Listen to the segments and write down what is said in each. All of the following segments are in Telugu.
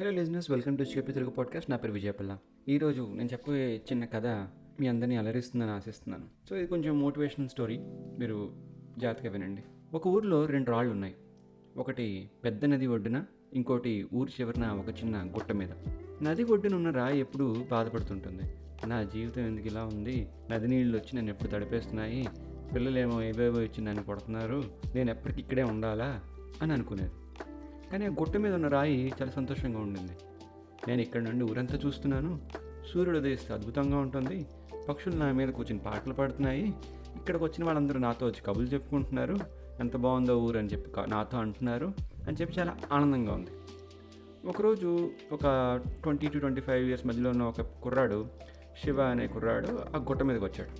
హలో లిజినెస్ వెల్కమ్ టు చెప్పి తెలుగు పాడ్కాస్ట్. నా పేరు విజయపల్ల ఈరోజు నేను చెప్పే చిన్న కథ మీ అందరినీ అలరిస్తుందని ఆశిస్తున్నాను. సో ఇది కొంచెం మోటివేషనల్ స్టోరీ. మీరు జాగ్రత్తగా వినండి. ఒక ఊర్లో రెండు రాళ్ళు ఉన్నాయి ఒకటి పెద్ద నది ఒడ్డున ఇంకోటి ఊరి చివరన ఒక చిన్న గుట్ట మీద. నది ఒడ్డున ఉన్న రాయి ఎప్పుడు బాధపడుతుంటుంది. నా జీవితం ఎందుకు ఇలా ఉంది? నది నీళ్ళు వచ్చి నన్ను ఎప్పుడు తడిపేస్తున్నాయి? పిల్లలేమో ఏవేవో ఇచ్చి నన్ను కొడుతున్నారు. నేను ఎప్పటికి ఇక్కడే ఉండాలా? అని అనుకునేది. కానీ ఆ గుట్ట మీద ఉన్న రాయి చాలా సంతోషంగా ఉండింది. నేను ఇక్కడ నుండి ఊరంతా చూస్తున్నాను. సూర్యుడు ఉదయిస్తే అద్భుతంగా ఉంటుంది. పక్షులు నా మీద కూర్చుని పాటలు పాడుతున్నాయి. ఇక్కడికి వచ్చిన వాళ్ళందరూ నాతో వచ్చి కబులు చెప్పుకుంటున్నారు. ఎంత బాగుందో ఊరు అని చెప్పి నాతో అంటున్నారు అని చెప్పి చాలా ఆనందంగా ఉంది. ఒకరోజు ఒక twenty to twenty five years మధ్యలో ఉన్న ఒక కుర్రాడు శివ అనే కుర్రాడు ఆ గుట్ట మీదకి వచ్చాడు.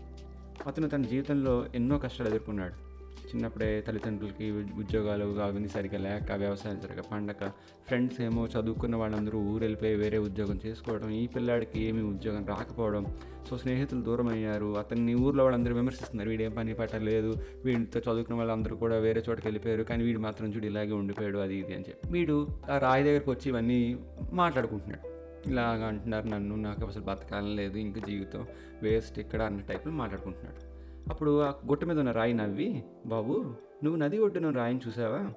అతను తన జీవితంలో ఎన్నో కష్టాలు ఎదుర్కొన్నాడు. చిన్నప్పుడే తల్లిదండ్రులకి ఉద్యోగాలు అవన్నీ సరిగ్గా లేక వ్యవసాయం సరిగ్గా పండక ఫ్రెండ్స్ ఏమో చదువుకున్న వాళ్ళందరూ ఊరు వెళ్ళిపోయి వేరే ఉద్యోగం చేసుకోవడం ఈ పిల్లాడికి ఏమీ ఉద్యోగం రాకపోవడం సో స్నేహితులు దూరం అయ్యారు. అతన్ని ఊర్లో వాళ్ళందరూ విమర్శిస్తున్నారు. వీడేం పని పట్టలేదు వీడితో చదువుకున్న వాళ్ళందరూ కూడా వేరే చోటకి వెళ్ళిపోయారు. కానీ వీడు మాత్రం చూడు ఇలాగే ఉండిపోయాడు అది ఇది అని చెప్పి. వీడు ఆ రాయి దగ్గరికి వచ్చి ఇవన్నీ మాట్లాడుకుంటున్నాడు. ఇలాగ అంటున్నారు నన్ను. నాకు అసలు బతకాలం లేదు. ఇంక జీవితం వేస్ట్ ఇక్కడ అన్న టైప్లో మాట్లాడుకుంటున్నాడు. అప్పుడు ఆ గుట్ట మీద ఉన్న రాయి నవ్వి బాబు నువ్వు నది ఒడ్డున రాయిని చూసావా?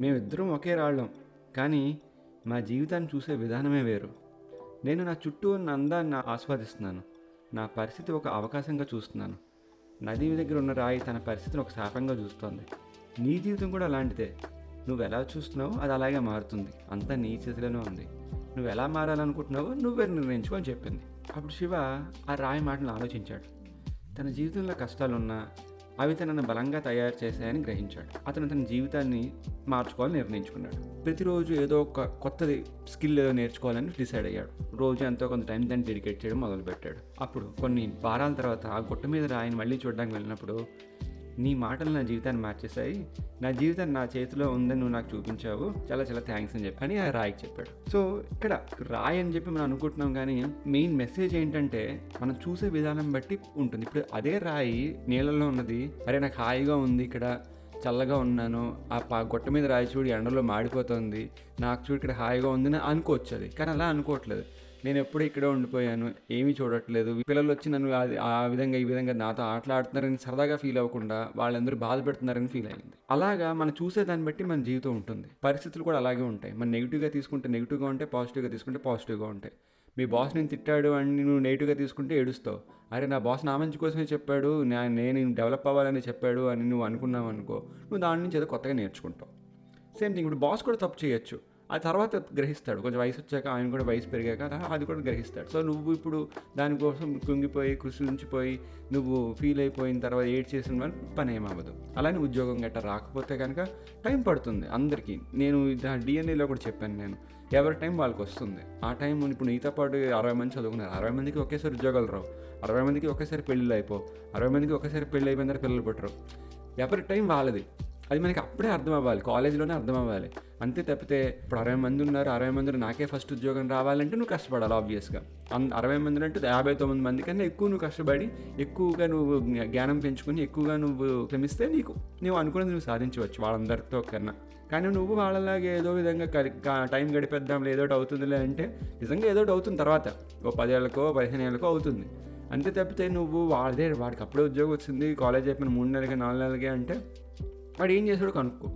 మేమిద్దరం ఒకే రాళ్ళం. కానీ మా జీవితాన్ని చూసే విధానమే వేరు. నేను నా చుట్టూ ఉన్న అందాన్ని ఆస్వాదిస్తున్నాను. నా పరిస్థితి ఒక అవకాశంగా చూస్తున్నాను. నది దగ్గర ఉన్న రాయి తన పరిస్థితిని ఒక శాపంగా చూస్తోంది. నీ జీవితం కూడా అలాంటిదే. నువ్వు ఎలా చూస్తున్నావో అది అలాగే మారుతుంది. అంతా నీ చేతిలోనే ఉంది. నువ్వు ఎలా మారాలనుకుంటున్నావో నువ్వే నిర్ణయించుకో అని చెప్పింది. అప్పుడు శివ ఆ రాయి మాటలు ఆలోచించాడు. తన జీవితంలో కష్టాలున్నా అవి తనను బలంగా తయారు చేశాయని గ్రహించాడు. అతను తన జీవితాన్ని మార్చుకోవాలని నిర్ణయించుకున్నాడు. ప్రతిరోజు ఏదో ఒక కొత్తది స్కిల్ ఏదో నేర్చుకోవాలని డిసైడ్ అయ్యాడు. రోజు ఎంతో కొంత టైం దాన్ని డెడికేట్ చేయడం మొదలుపెట్టాడు. అప్పుడు కొన్ని వారాల తర్వాత ఆ గుట్ట మీద ఆయన మళ్ళీ చూడడానికి వెళ్ళినప్పుడు నీ మాటలు నా జీవితాన్ని మార్చేశాయి. నా జీవితం నా చేతిలో ఉందని నువ్వు నాకు చూపించావు. చాలా చాలా థ్యాంక్స్ అని చెప్పి అని ఆ రాయికి చెప్పాడు. సో ఇక్కడ రాయి అని చెప్పి మనం అనుకుంటున్నాం కానీ మెయిన్ మెసేజ్ ఏంటంటే మనం చూసే విధానం బట్టి ఉంటుంది. ఇప్పుడు అదే రాయి నీళ్ళలో ఉన్నది. అరే నాకు హాయిగా ఉంది ఇక్కడ. చల్లగా ఉన్నాను. ఆ పా గొట్ట మీద రాయి చూడు ఎండలో మాడిపోతుంది. నాకు చూడు ఇక్కడ హాయిగా ఉందని అనుకోవచ్చు అది. కానీ అలా అనుకోవట్లేదు. నేను ఎప్పుడు ఇక్కడే ఉండిపోయాను. ఏమీ చూడట్లేదు. పిల్లలు వచ్చి నన్ను ఆ విధంగా ఈ విధంగా నాతో ఆటలాడుతున్నారని సరదాగా ఫీల్ అవ్వకుండా వాళ్ళందరూ బాధపెడుతున్నారని ఫీల్ అయింది అలాగా మనం చూసే దాన్ని బట్టి మన జీవితం ఉంటుంది. పరిస్థితులు కూడా అలాగే ఉంటాయి. మనం నెగిటివ్గా తీసుకుంటే నెగిటివ్గా ఉంటే పాజిటివ్గా తీసుకుంటే పాజిటివ్గా ఉంటాయి. మీ బాస్ నేను తిట్టాడు అని నువ్వు నెగిటివ్గా తీసుకుంటే ఏడుస్తావు. అరే నా బాస్ నా మంచి కోసమే చెప్పాడు. నా- నేను డెవలప్ అవ్వాలని చెప్పాడు అని నువ్వు అనుకున్నావు అనుకో నువ్వు దాని నుంచి ఏదో కొత్తగా నేర్చుకుంటావు. Same thing. ఇప్పుడు బాస్ కూడా తప్పు చేయొచ్చు. ఆ తర్వాత గ్రహిస్తాడు. కొంచెం వయసు వచ్చాక ఆయన కూడా వయసు పెరిగాక అది కూడా గ్రహిస్తాడు. సో నువ్వు ఇప్పుడు దానికోసం కుంగిపోయి కృషించిపోయి నువ్వు ఫీల్ అయిపోయిన తర్వాత ఏడ్ చేసిన వాళ్ళు పని ఏమవ్వదు అలానే ఉద్యోగం గట్రా రాకపోతే కనుక టైం పడుతుంది అందరికీ. నేను డిఎన్ఏలో కూడా చెప్పాను నేను. ఎవరి టైం వాళ్ళకి వస్తుంది ఆ టైం ఇప్పుడు నీతో పాటు అరవై మంది చదువుకున్నారు. అరవై మందికి ఒకేసారి ఉద్యోగాలు రావు. అరవై మందికి ఒకేసారి పెళ్ళిళ్ళు అయిపోవు. అరవై మందికి ఒకేసారి పెళ్ళి అయిపోయిన తర్వాత పిల్లలు పుట్టరు. ఎవరి టైం వాళ్ళది. అది మనకి అప్పుడే అర్థం అవ్వాలి కాలేజీలోనే అర్థం అవ్వాలి అంతే తప్పితే ఇప్పుడు అరవై మంది ఉన్నారు అరవై మంది నాకే ఫస్ట్ ఉద్యోగం రావాలంటే నువ్వు కష్టపడాలి ఆబ్వియస్గా అరవై మంది అంటే యాభై తొమ్మిది మంది కన్నా ఎక్కువ నువ్వు కష్టపడి ఎక్కువగా నువ్వు జ్ఞానం పెంచుకుని ఎక్కువగా నువ్వు శ్రమిస్తే నీకు నువ్వు అనుకున్నది నువ్వు సాధించవచ్చు వాళ్ళందరితో కన్నా. కానీ నువ్వు వాళ్ళలాగే ఏదో విధంగా టైం గడిపేద్దాం ఏదో అవుతుందిలే అంటే నిజంగా ఏదో అవుతుంది తర్వాత. ఓ పదేళ్ళకో పదిహేను ఏళ్ళకో అవుతుంది. అంతే తప్పితే నువ్వు వాళ్ళదే వాడికి అప్పుడే ఉద్యోగం వచ్చింది కాలేజ్ అయిపోయిన మూడు నెలలకి నాలుగు నెలలకి అంటే వాడు ఏం చేశాడు కనుక్కో.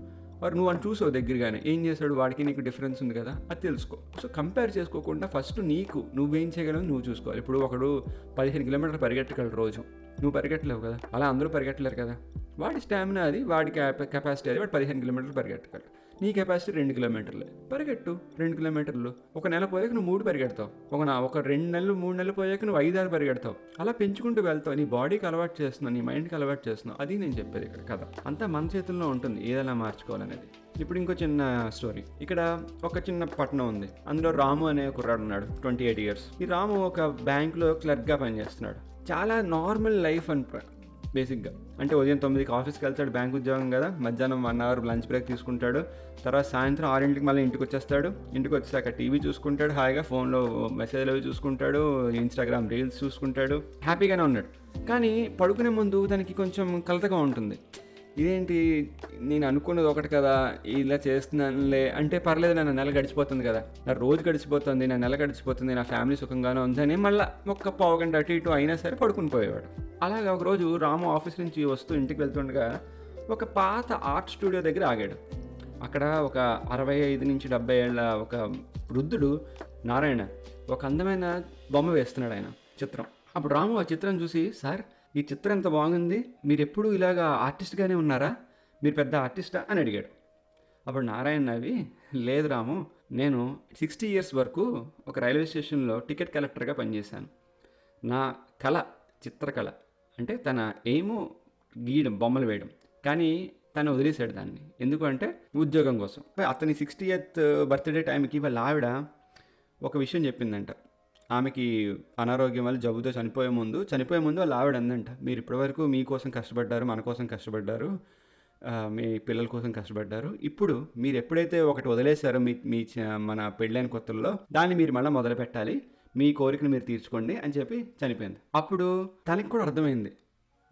వాడు నువ్వు అని చూసావు దగ్గరగానే. ఏం చేశాడు? వాడికి నీకు డిఫరెన్స్ ఉంది కదా? అది తెలుసుకో. సో కంపేర్ చేసుకోకుండా ఫస్ట్ నీకు నువ్వేం చేయగలవు నువ్వు చూసుకోవాలి. ఇప్పుడు ఒకడు పదిహేను కిలోమీటర్లు పరిగెట్టగలరు రోజు. నువ్వు పరిగెట్టలేవు కదా? అలా అందరూ పరిగెట్టలేరు కదా? వాడి స్టామినా అది వాడి కెపాసిటీ అది. వాడు పదిహేను కిలోమీటర్లు పరిగెట్టగలరు నీ కెపాసిటీ రెండు కిలోమీటర్లే. పరిగెట్టు. రెండు కిలోమీటర్లు. ఒక నెల పోయాక నువ్వు మూడు పరిగెడతావు. ఒక నా ఒక రెండు నెలలు మూడు నెలలు పోయాక నువ్వు ఐదారు పరిగెడతావు. అలా పెంచుకుంటూ వెళ్తావు. నీ బాడీకి అలవాటు చేస్తున్నావు. నీ మైండ్కి అలవాటు చేస్తున్నావు. అది నేను చెప్పేది ఇక్కడ కథ. అంతా మన చేతుల్లో ఉంటుంది. ఏదైనా మార్చుకోవాలనేది. ఇప్పుడు ఇంకో చిన్న స్టోరీ. ఇక్కడ ఒక చిన్న పట్టణం ఉంది. అందులో రాము అనే కుర్రాడు ఉన్నాడు. Twenty eight years. ఈ రాము ఒక బ్యాంక్లో క్లర్క్గా పనిచేస్తున్నాడు. చాలా నార్మల్ లైఫ్ అని బేసిక్గా. అంటే ఉదయం తొమ్మిదికి ఆఫీస్కి వెళ్తాడు బ్యాంక్ ఉద్యోగం కదా మధ్యాహ్నం వన్ అవర్ లంచ్ బ్రేక్ తీసుకుంటాడు తర్వాత సాయంత్రం ఆరింటికి మళ్ళీ ఇంటికి వచ్చేస్తాడు. ఇంటికి వచ్చాక టీవీ చూసుకుంటాడు హాయిగా ఫోన్లో మెసేజ్లు అవి చూసుకుంటాడు ఇన్స్టాగ్రామ్ రీల్స్ చూసుకుంటాడు హ్యాపీగానే ఉన్నాడు. కానీ పడుకునే ముందు తనకి కొంచెం కలతగా ఉంటుంది. ఇదేంటి నేను అనుకున్నది ఒకటి కదా ఇలా చేస్తున్నానులే అంటే పర్లేదు నా నెల గడిచిపోతుంది కదా నా రోజు గడిచిపోతుంది నా నెల గడిచిపోతుంది నా ఫ్యామిలీ సుఖంగానే ఉందని మళ్ళీ ఒక్క పావు గంట అటు ఇటు అయినా సరే పడుకుని పోయేవాడు. అలాగే ఒకరోజు రాము ఆఫీస్ నుంచి వస్తూ ఇంటికి వెళ్తుండగా ఒక పాత ఆర్ట్ స్టూడియో దగ్గర ఆగాడు. అక్కడ ఒక అరవై ఐదు నుంచి డెబ్బై ఏళ్ళ ఒక వృద్ధుడు నారాయణ ఒక అందమైన బొమ్మ వేస్తున్నాడు ఆయన చిత్రం. అప్పుడు రాము ఆ చిత్రం చూసి సార్ ఈ చిత్రం ఎంత బాగుంది? మీరు ఎప్పుడు ఇలాగా ఆర్టిస్ట్గానే ఉన్నారా? మీరు పెద్ద ఆర్టిస్టా? అని అడిగాడు. అప్పుడు నారాయణ నవ్వి లేదు రాము నేను సిక్స్టీ ఇయర్స్ వరకు ఒక రైల్వే స్టేషన్లో టికెట్ కలెక్టర్గా పనిచేశాను. నా కళ చిత్రకళ అంటే తన ఎయిము గీయడం బొమ్మలు వేయడం. కానీ తను వదిలేశాడు దాన్ని. ఎందుకంటే ఉద్యోగం కోసం. అతని సిక్స్టీ ఎయిత్ బర్త్డే టైంకి వాళ్ళ ఆవిడ ఒక విషయం చెప్పిందంట. ఆమెకి అనారోగ్యం వల్ల జబ్బుతో చనిపోయే ముందు చనిపోయే ముందు వాళ్ళ ఆవిడ అందంట. మీరు ఇప్పటివరకు మీకోసం కష్టపడ్డారు మన కోసం కష్టపడ్డారు మీ పిల్లల కోసం కష్టపడ్డారు. ఇప్పుడు మీరు ఎప్పుడైతే ఒకటి వదిలేశారో మీ మీ మన పెళ్ళైన కొత్తల్లో దాన్ని మీరు మళ్ళీ మొదలు పెట్టాలి మీ కోరికను మీరు తీర్చుకోండి అని చెప్పి చనిపోయింది. అప్పుడు తనకి కూడా అర్థమైంది.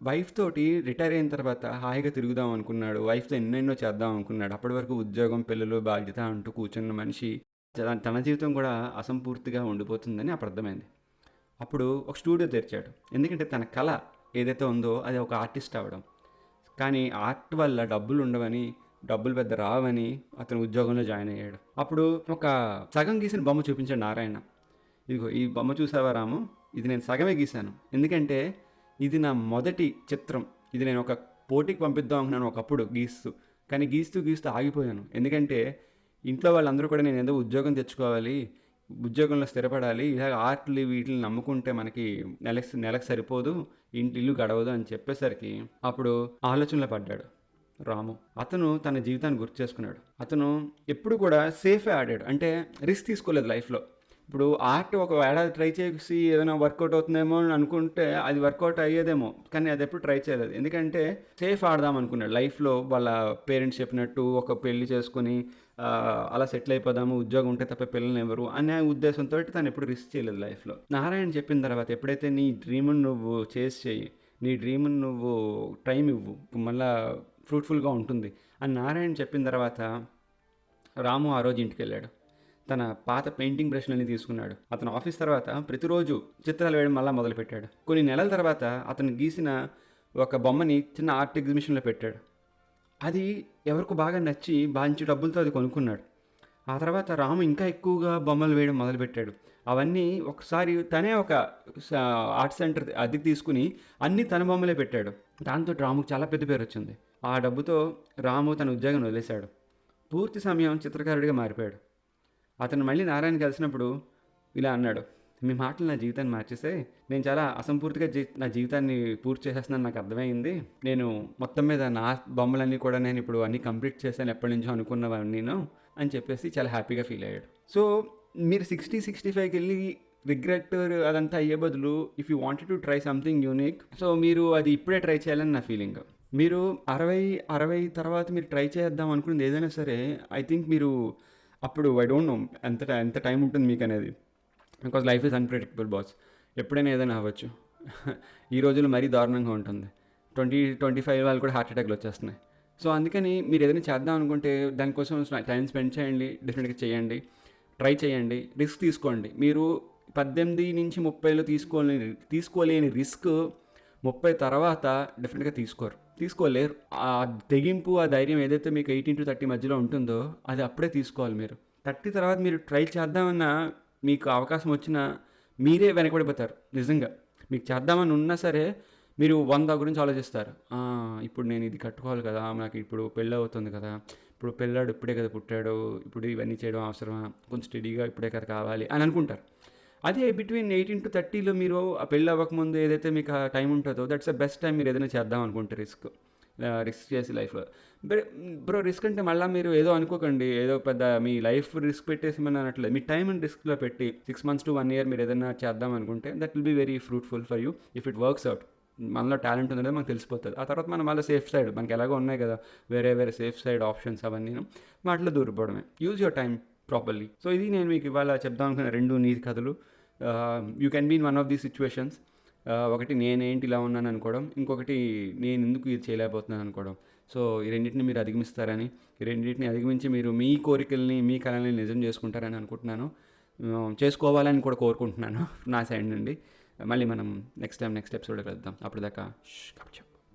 వైఫ్ తోటి రిటైర్ అయిన తర్వాత హాయిగా తిరుగుదాం అనుకున్నాడు. వైఫ్తో ఎన్నెన్నో చేద్దాం అనుకున్నాడు. అప్పటి వరకు ఉద్యోగం పిల్లలు బాధ్యత అంటూ కూర్చున్న మనిషి తన- జీవితం కూడా అసంపూర్తిగా ఉండిపోతుందని అప్పుడు అర్థమైంది. అప్పుడు ఒక స్టూడియో తెరిచాడు. ఎందుకంటే తన కళ ఏదైతే ఉందో అది ఒక ఆర్టిస్ట్ అవ్వడం. కానీ ఆర్ట్ వల్ల డబ్బులు ఉండవని డబ్బులు పెద్ద రావని అతను ఉద్యోగంలో జాయిన్ అయ్యాడు. అప్పుడు ఒక సగం గీసిన బొమ్మ చూపించాడు నారాయణ. ఇదిగో ఈ బొమ్మ చూసావా రాము? ఇది నేను సగమే గీశాను. ఎందుకంటే ఇది నా మొదటి చిత్రం. ఇది నేను ఒక పోటీకి పంపిద్దాం అనుకున్నాను ఒకప్పుడు గీస్తూ. కానీ గీస్తూ గీస్తూ ఆగిపోయాను. ఎందుకంటే ఇంట్లో వాళ్ళందరూ కూడా నేను ఏదో ఉద్యోగం తెచ్చుకోవాలి ఉద్యోగంలో స్థిరపడాలి ఇలాగ ఆర్ట్లు వీటిని నమ్ముకుంటే మనకి నెలకు నెలకు సరిపోదు ఇంటి ఇల్లు గడవదు అని చెప్పేసరికి అప్పుడు ఆలోచనలో పడ్డాడు రాము. అతను తన జీవితాన్ని గుర్తు చేసుకున్నాడు. అతను ఎప్పుడు కూడా సేఫే ఆడాడు. అంటే రిస్క్ తీసుకోలేదు లైఫ్లో. ఇప్పుడు ఆర్ట్ ఒక ఏడాది ట్రై చేసి ఏదైనా వర్కౌట్ అవుతుందేమో అని అనుకుంటే అది వర్కౌట్ అయ్యేదేమో కానీ అది ఎప్పుడు ట్రై చేయలేదు. ఎందుకంటే సేఫ్ ఆడదాం అనుకున్నాడు. లైఫ్లో వాళ్ళ పేరెంట్స్ చెప్పినట్టు ఒక పెళ్ళి చేసుకుని అలా సెటిల్ అయిపోదాము ఉద్యోగం ఉంటే తప్ప పిల్లలు ఎవరు అనే ఉద్దేశంతో తను ఎప్పుడు రిస్క్ చేయలేదు లైఫ్లో. నారాయణ చెప్పిన తర్వాత ఎప్పుడైతే నీ డ్రీమ్ని నువ్వు చేసి చెయ్యి నీ డ్రీమ్ని నువ్వు టైం ఇవ్వు మళ్ళా ఫ్రూట్ఫుల్గా ఉంటుంది అని నారాయణ చెప్పిన తర్వాత రాము ఆ రోజు ఇంటికి వెళ్ళాడు. తన పాత పెయింటింగ్ బ్రష్లని తీసుకున్నాడు. అతను ఆఫీస్ తర్వాత ప్రతిరోజు చిత్రాలు వేయడం మళ్ళీ మొదలుపెట్టాడు. కొన్ని నెలల తర్వాత అతను గీసిన ఒక బొమ్మని చిన్న ఆర్ట్ ఎగ్జిబిషన్లో పెట్టాడు. అది ఎవరికి బాగా నచ్చి మంచి డబ్బులతో అది కొనుక్కున్నాడు. ఆ తర్వాత రాము ఇంకా ఎక్కువగా బొమ్మలు వేయడం మొదలుపెట్టాడు. అవన్నీ ఒకసారి తనే ఒక ఆర్ట్ సెంటర్ అద్దెకి తీసుకుని అన్ని తన బొమ్మలే పెట్టాడు. దాంతో రాముకు చాలా పెద్ద పేరు వచ్చింది. ఆ డబ్బుతో రాము తన ఉద్యోగం వదిలేశాడు. పూర్తి సమయం చిత్రకారుడిగా మారిపోయాడు. అతను మళ్ళీ నారాయణ కలిసినప్పుడు ఇలా అన్నాడు మీ మాటలు నా జీవితాన్ని మార్చేస్తే నేను చాలా అసంపూర్తిగా జీ నా జీవితాన్ని పూర్తి చేసేస్తున్నాను నాకు అర్థమైంది. నేను మొత్తం మీద నా బొమ్మలన్నీ కూడా నేను ఇప్పుడు అన్నీ కంప్లీట్ చేశాను ఎప్పటి నుంచో అనుకున్నవన్నీ నేను అని చెప్పేసి చాలా హ్యాపీగా ఫీల్ అయ్యాడు. సో మీరు సిక్స్టీ సిక్స్టీ ఫైవ్కి వెళ్ళి రిగ్రెట్ అదంతా అయ్యే బదులు if you wanted to try something unique so మీరు అది ఇప్పుడే ట్రై చేయాలని నా ఫీలింగ్. మీరు అరవై అరవై తర్వాత మీరు ట్రై చేద్దాం అనుకున్నది ఏదైనా సరే ఐ థింక్ మీరు అప్పుడు ఐ డోంట్ నో ఎంత ఎంత టైం ఉంటుంది మీకు అనేది because life is unpredictable boss ఎప్పుడైనా ఏదైనా అవ్వచ్చు. ఈ రోజుల్లో మరీ దారుణంగా ఉంటుంది. ట్వంటీ ట్వంటీ ఫైవ్ వాళ్ళు కూడా హార్ట్ అటాక్లు వచ్చేస్తున్నాయి. సో అందుకని మీరు ఏదైనా చేద్దాం అనుకుంటే దానికోసం టైం స్పెండ్ చేయండి డెఫినెట్గా చేయండి. ట్రై చేయండి. రిస్క్ తీసుకోండి. మీరు పద్దెనిమిది నుంచి ముప్పైలో తీసుకోలేని తీసుకోలేని రిస్క్ ముప్పై తర్వాత డెఫినెట్గా తీసుకోరు. తీసుకోలేరు. ఆ తెగింపు ఆ ధైర్యం ఏదైతే మీకు ఎయిటీన్ టు థర్టీ మధ్యలో ఉంటుందో అది అప్పుడే తీసుకోవాలి మీరు. థర్టీ తర్వాత మీరు ట్రై చేద్దామన్నా మీకు అవకాశం వచ్చినా మీరే వెనకబడిపోతారు నిజంగా. మీకు చేద్దామని ఉన్నా సరే మీరు వంద గురించి ఆలోచిస్తారు. ఇప్పుడు నేను ఇది కట్టుకోవాలి కదా నాకు ఇప్పుడు పెళ్ళి అవుతుంది కదా ఇప్పుడు పెళ్ళాడు ఇప్పుడే కదా పుట్టాడు ఇప్పుడు ఇవన్నీ చేయడం అవసరమా కొంచెం స్టడీగా ఇప్పుడే కదా కావాలి అని అనుకుంటారు. అదే బిట్వీన్ ఎయిటీన్ టు థర్టీలో మీరు పెళ్ళి అవ్వకముందు ఏదైతే మీకు ఆ టైం ఉంటుందో దట్స్ ద బెస్ట్ టైం మీరు ఏదైనా చేద్దాం అనుకుంటే రిస్క్ రిస్క్ చేసి లైఫ్లో బ్రో రిస్క్ అంటే మళ్ళీ మీరు ఏదో అనుకోకండి. ఏదో పెద్ద మీ లైఫ్ రిస్క్ పెట్టేసి మన అనట్లేదు. మీ టైం అండ్ రిస్క్లో పెట్టి six months to one year మీరు ఏదైనా చేద్దాం అనుకుంటే that will be very fruitful for you if it works out మనలో టాలెంట్ ఉందో మనకు తెలిసిపోతుంది. ఆ తర్వాత మనం మళ్ళీ సేఫ్ సైడ్ మనకి ఎలాగో ఉన్నాయి కదా వేరే వేరే సేఫ్ సైడ్ ఆప్షన్స్ అవన్నీ వాటిలో దూరిపోవడమే. Use your time properly so ఇది నేను మీకు ఇవాళ చెప్దాం అనుకున్న రెండు నీతి కథలు. You can be in one of the situations ఒకటి నేనేంటి ఇలా ఉన్నాను అనుకోవడం ఇంకొకటి నేను ఎందుకు ఇది చేయలేకపోతున్నాను అనుకోవడం. సో ఈ రెండింటిని మీరు అధిగమిస్తారని ఈ రెండింటిని అధిగమించి మీరు మీ కోరికల్ని మీ కళల్ని నిజం చేసుకుంటారని అనుకుంటున్నాను. చేసుకోవాలని కూడా కోరుకుంటున్నాను నా సైడ్ నుండి. మళ్ళీ మనం నెక్స్ట్ టైం నెక్స్ట్ ఎపిసోడ్ కలుద్దాం. అప్పుడు దాకా